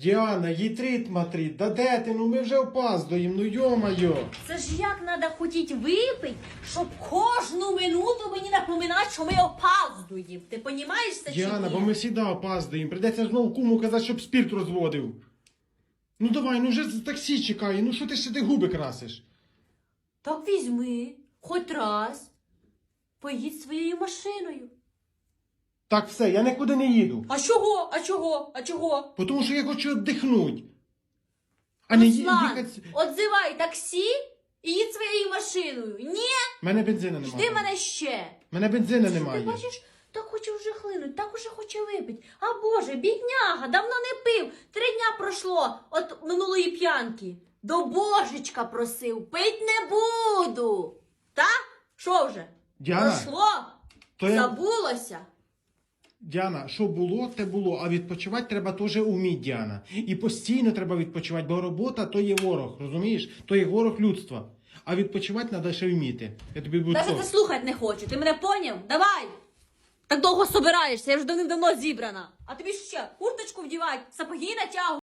Діана, їтрит матрит, да де ти? Ну ми вже опаздуємо, ну йо-майо. Це ж як треба хотіть випити, щоб кожну минуту мені напоминати, що ми опаздуємо. Ти розумієш це чи Діана, ні? бо ми всіда опаздуємо. Придеться знову куму казати, щоб спірт розводив. Ну давай, ну вже таксі чекає, ну що ти ще ти губи красиш? Так візьми, хоч раз, поїдь своєю машиною. Так, все, я нікуди не їду. А чого? А чого? А чого? Бо Тому що я хочу віддихнути. А не ї- Руслан, їхати. отзивай таксі і їдь своєю машиною. Ні, Мене бензина немає. жди мене ще. Мене бензина Ти бачиш, так хоче вже хлинуть, так уже хоче випити. А Боже, бідняга, давно не пив. Три дня пройшло от минулої п'янки. До божечка просив, пить не буду. Та? Що вже? Діана, Пройшло? то я... Забулося? Діана, що було, те було, а відпочивати треба теж уміти, Діана. І постійно треба відпочивати, бо робота то є ворог, розумієш? То є ворог людства. А відпочивати треба ще вміти. Я тобі буду. Навіть це слухати не хочу. Ти мене поняв? Давай! Так довго собираєшся, я вже давним-давно зібрана. А тобі ще курточку вдівати, сапоги натягувати.